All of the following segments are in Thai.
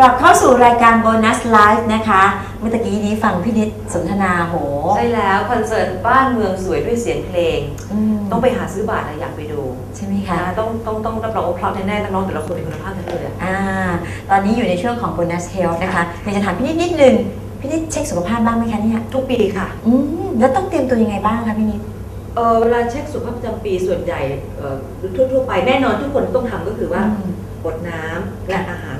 กลับเข้าสู่รายการโบนัสไลฟ์นะคะ เมื่อตะกี้นี้ฟังพี่นิดสนทนาโห ใช่แล้วคอนเสิร์ตบ้านเมืองสวยด้วยเสียงเพลง อืมต้องไปหาซื้อบัตรนะอยากไปดูใช่ไหมนะคะต้องต้องต้องรับรองว่าเพราะแน่ๆน้องๆแต่ละคนมีคุณภาพทั้งนั้นเลยอะอ่า ตอนนี้อยู่ในช่วงของโบนัสเฮลนะคะอยากจะถามพี่นิดนิดนึง พี่นิดเช็คสุขภาพบ้างไหมคะเนี่ย ทุกปีค่ะอืม แล้วต้องเตรียมตัวยังไงบ้างคะพี่นิด เออเวลาเช็คสุขภาพประจำปีส่วนใหญ่เอ่อทั่วๆไปแน่นอนทุกคนต้องทำก็คือว่าอืมอดน้ำและอาหารหลังเที่ยงคื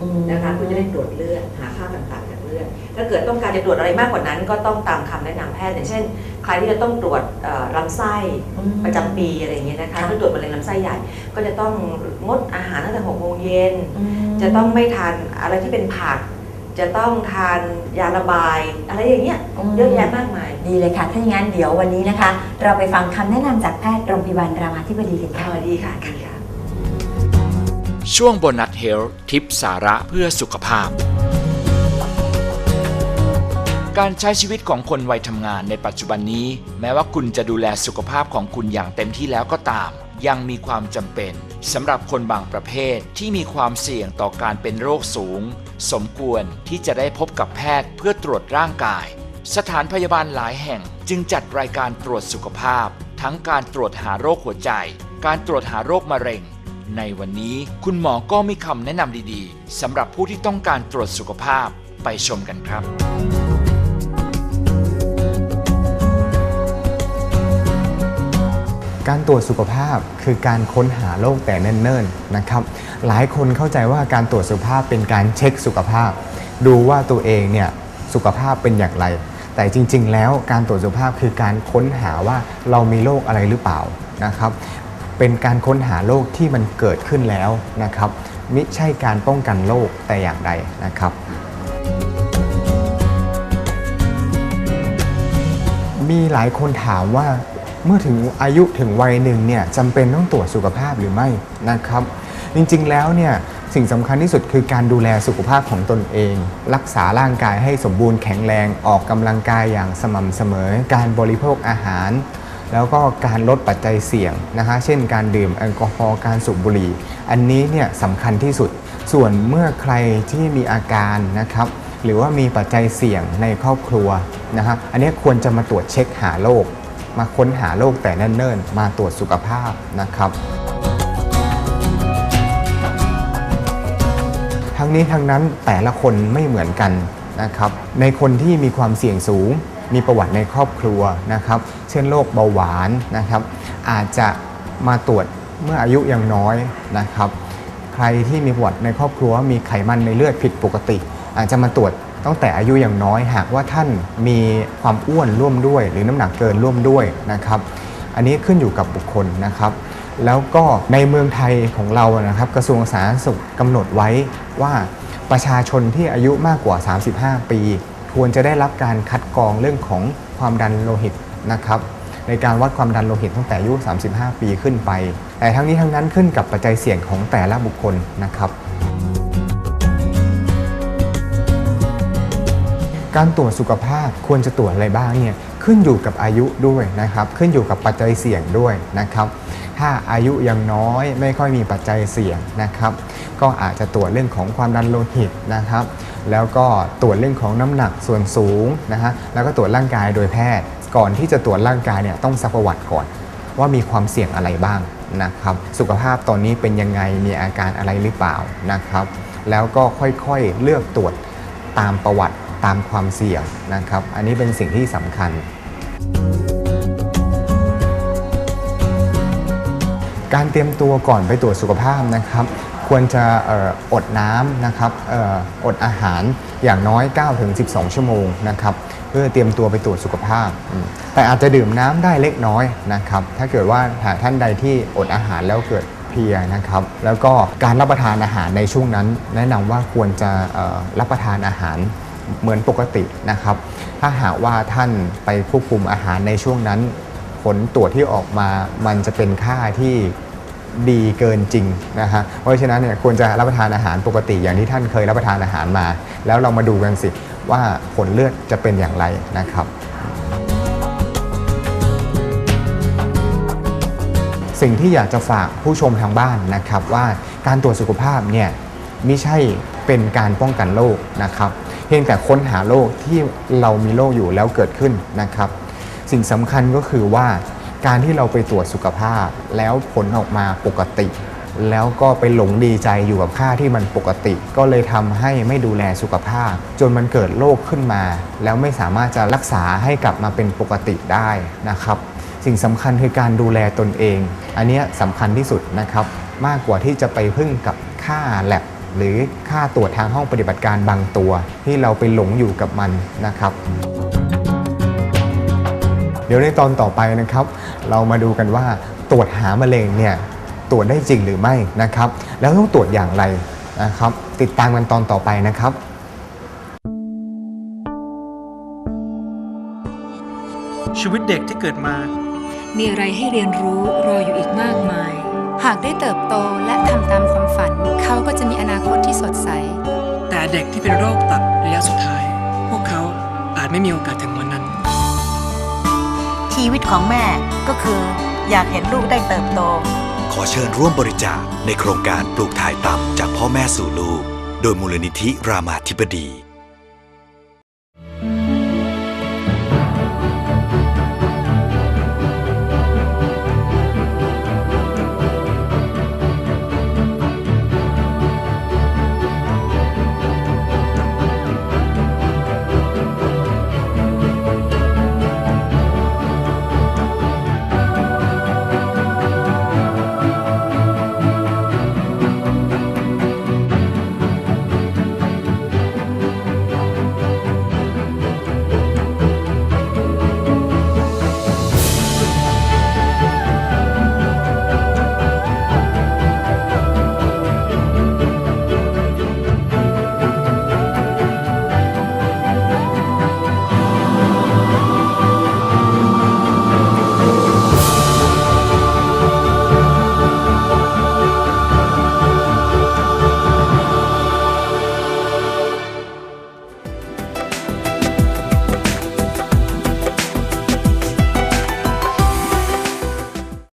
นอืมนะคะเพื่อจะได้ตรวจเลือดหาค่าต่างๆจากเลือดถ้าเกิดต้องการจะตรวจอะไรมากกว่านั้น ก็ต้องตามคำแนะนำแพทย์อย่างเช่น ใครที่จะต้องตรวจเอ่อลำไส้อืมประจำปีอะไรอย่างเงี้ยนะคะค่ะเพื่อตรวจมะเร็งลำไส้ใหญ่ ก็จะต้องงดอาหารตั้งแต่หกโมงเย็นอืมจะต้องไม่ทานอะไรที่เป็นผักจะต้องทานยาระบาย อะไรอย่างเงี้ยอืมเยอะแยะมากมาย ดีเลยค่ะ ถ้าอย่างนั้นเดี๋ยววันนี้นะคะ เราไปฟังคำแนะนำจากแพทย์โรงพยาบาลรามาธิบดีกันค่ะค่ะดีค่ะดีค่ะ ช่วงโบนัสเฮลทิปสาระเพื่อสุขภาพ การใช้ชีวิตของคนวัยทำงานในปัจจุบันนี้ แม้ว่าคุณจะดูแลสุขภาพของคุณอย่างเต็มที่แล้วก็ตาม ยังมีความจำเป็นสำหรับคนบางประเภทที่มีความเสี่ยงต่อการเป็นโรคสูง สมควรที่จะได้พบกับแพทย์เพื่อตรวจร่างกาย สถานพยาบาลหลายแห่งจึงจัดรายการตรวจสุขภาพ ทั้งการตรวจหาโรคหัวใจ การตรวจหาโรคมะเร็ง ในวันนี้คุณหมอก็มีคำแนะนำดีๆสำหรับผู้ที่ต้องการตรวจสุขภาพไปชมกันครับ การตรวจสุขภาพคือการค้นหาโรคแต่เนิ่นๆนะครับ หลายคนเข้าใจว่าการตรวจสุขภาพเป็นการเช็คสุขภาพ ดูว่าตัวเองเนี่ยสุขภาพเป็นอย่างไร แต่จริง ๆ แล้วการตรวจสุขภาพคือการค้นหาว่าเรามีโรคอะไรหรือเปล่านะครับ เป็นการค้นหาโรคที่มันเกิดขึ้นแล้วนะครับมิใช่การป้องกันโรคแต่อย่างใดนะครับ มีหลายคนถามว่าเมื่อถึงอายุถึงวัยหนึ่งเนี่ยจำเป็นต้องตรวจสุขภาพหรือไม่นะครับ จริงๆแล้วเนี่ยสิ่งสำคัญที่สุดคือการดูแลสุขภาพของตนเอง รักษาร่างกายให้สมบูรณ์แข็งแรงออกกำลังกายอย่างสม่ำเสมอ การบริโภคอาหาร แล้วก็การลดปัจจัยเสี่ยงนะคะเช่นการดื่มแอลกอฮอล์การสูบบุหรี่ อันนี้เนี่ยสำคัญที่สุด ส่วนเมื่อใครที่มีอาการนะครับหรือว่ามีปัจจัยเสี่ยงในครอบครัวนะฮะอันนี้ควรจะมาตรวจเช็คหาโรคมาค้นหาโรคแต่เนิ่นๆมาตรวจสุขภาพนะครับ ทั้งนี้ทั้งนั้นแต่ละคนไม่เหมือนกันนะครับในคนที่มีความเสี่ยงสูง มีประวัติในครอบครัวนะครับ เช่นโรคเบาหวานนะครับ อาจจะมาตรวจเมื่ออายุยังน้อยนะครับ ใครที่มีประวัติในครอบครัวมีไขมันในเลือดผิดปกติ อาจจะมาตรวจตั้งแต่อายุอย่างน้อยหากว่าท่านมีความอ้วนร่วมด้วย หรือน้ำหนักเกินร่วมด้วยนะครับ อันนี้ขึ้นอยู่กับบุคคลนะครับ แล้วก็ในเมืองไทยของเรานะครับ กระทรวงสาธารณสุขกำหนดไว้ว่าประชาชนที่อายุมากกว่า 35 ปี ควรจะได้รับการคัดกรองเรื่องของความดันโลหิตนะครับในการวัดความดันโลหิตตั้งแต่อายุ 35 ปีขึ้นไป แต่ทั้งนี้ทั้งนั้นขึ้นกับปัจจัยเสี่ยงของแต่ละบุคคลนะครับ การตรวจสุขภาพควรจะตรวจอะไรบ้างเนี่ยขึ้นอยู่กับอายุด้วยนะครับ ขึ้นอยู่กับปัจจัยเสี่ยงด้วยนะครับ ถ้าอายุยังน้อยไม่ค่อยมีปัจจัยเสี่ยงนะครับ ก็อาจจะตรวจเรื่องของความดันโลหิตนะครับ แล้วก็ตรวจเรื่องของน้ำหนักส่วนสูงนะฮะแล้วก็ตรวจร่างกายโดยแพทย์ ก่อนที่จะตรวจร่างกายเนี่ยต้องซักประวัติก่อน ว่ามีความเสี่ยงอะไรบ้างนะครับสุขภาพตอนนี้เป็นยังไงมีอาการอะไรหรือเปล่านะครับแล้วก็ค่อยๆเลือกตรวจตามประวัติตามความเสี่ยงนะครับ อันนี้เป็นสิ่งที่สำคัญ การเตรียมตัวก่อนไปตรวจสุขภาพนะครับ ควรจะออดน้ำนะครับออดอาหารอย่างน้อย 9-12 ชั่วโมงนะครับเพื่อเตรียมตัวไปตรวจสุขภาพ แต่อาจจะดื่มน้ำได้เล็กน้อยนะครับถ้าเกิดว่าหากท่านใดที่อดอาหารแล้วเกิดเพลียนะครับแล้วก็การรับประทานอาหารในช่วงนั้น แนะนำว่าควรจะรับประทานอาหารเหมือนปกตินะครับ ถ้าหากว่าท่านไปควบคุมอาหารในช่วงนั้น ผลตรวจที่ออกมา มันจะเป็นค่าที่ ดีเกินจริงนะฮะเพราะฉะนั้นเนี่ยควรจะรับประทานอาหารปกติอย่างที่ท่านเคยรับประทานอาหารมา แล้วเรามาดูกันสิว่าผลเลือดจะเป็นอย่างไรนะครับสิ่งที่อยากจะฝากผู้ชมทางบ้านนะครับว่าการตรวจสุขภาพเนี่ยไม่ใช่เป็นการป้องกันโรคนะครับเพียงแต่ค้นหาโรคที่เรามีโรคอยู่แล้วเกิดขึ้นนะครับ สิ่งสำคัญก็คือว่า การที่เราไปตรวจสุขภาพ แล้วผลออกมาปกติ แล้วก็ไปหลงดีใจอยู่กับค่าที่มันปกติ ก็เลยทำให้ไม่ดูแลสุขภาพ จนมันเกิดโรคขึ้นมา แล้วไม่สามารถจะรักษาให้กลับมาเป็นปกติได้นะครับ สิ่งสำคัญคือการดูแลตนเอง อันนี้สำคัญที่สุดนะครับ มากกว่าที่จะไปพึ่งกับค่าแลบหรือค่าตรวจทางห้องปฏิบัติการบางตัว ที่เราไปหลงอยู่กับมันนะครับ เดี๋ยวในตอนต่อไปนะครับ เรามาดูกันว่าตรวจหามะเร็งเนี่ยตรวจได้จริงหรือไม่นะครับ แล้วต้องตรวจอย่างไรนะครับ ติดตามกันตอนต่อไปนะครับชีวิตเด็กที่เกิดมา มีอะไรให้เรียนรู้รออยู่อีกมากมาย หากได้เติบโตและทำตามความฝัน เขาก็จะมีอนาคตที่สดใส แต่เด็กที่เป็นโรคตับระยะสุดท้าย พวกเขาอาจไม่มีโอกาสถึงวันนั้น ชีวิตของแม่ก็คืออยากเห็นลูกได้เติบโต ขอเชิญร่วมบริจาคในโครงการปลูกถ่ายตับจากพ่อแม่สู่ลูก โดยมูลนิธิรามาธิบดี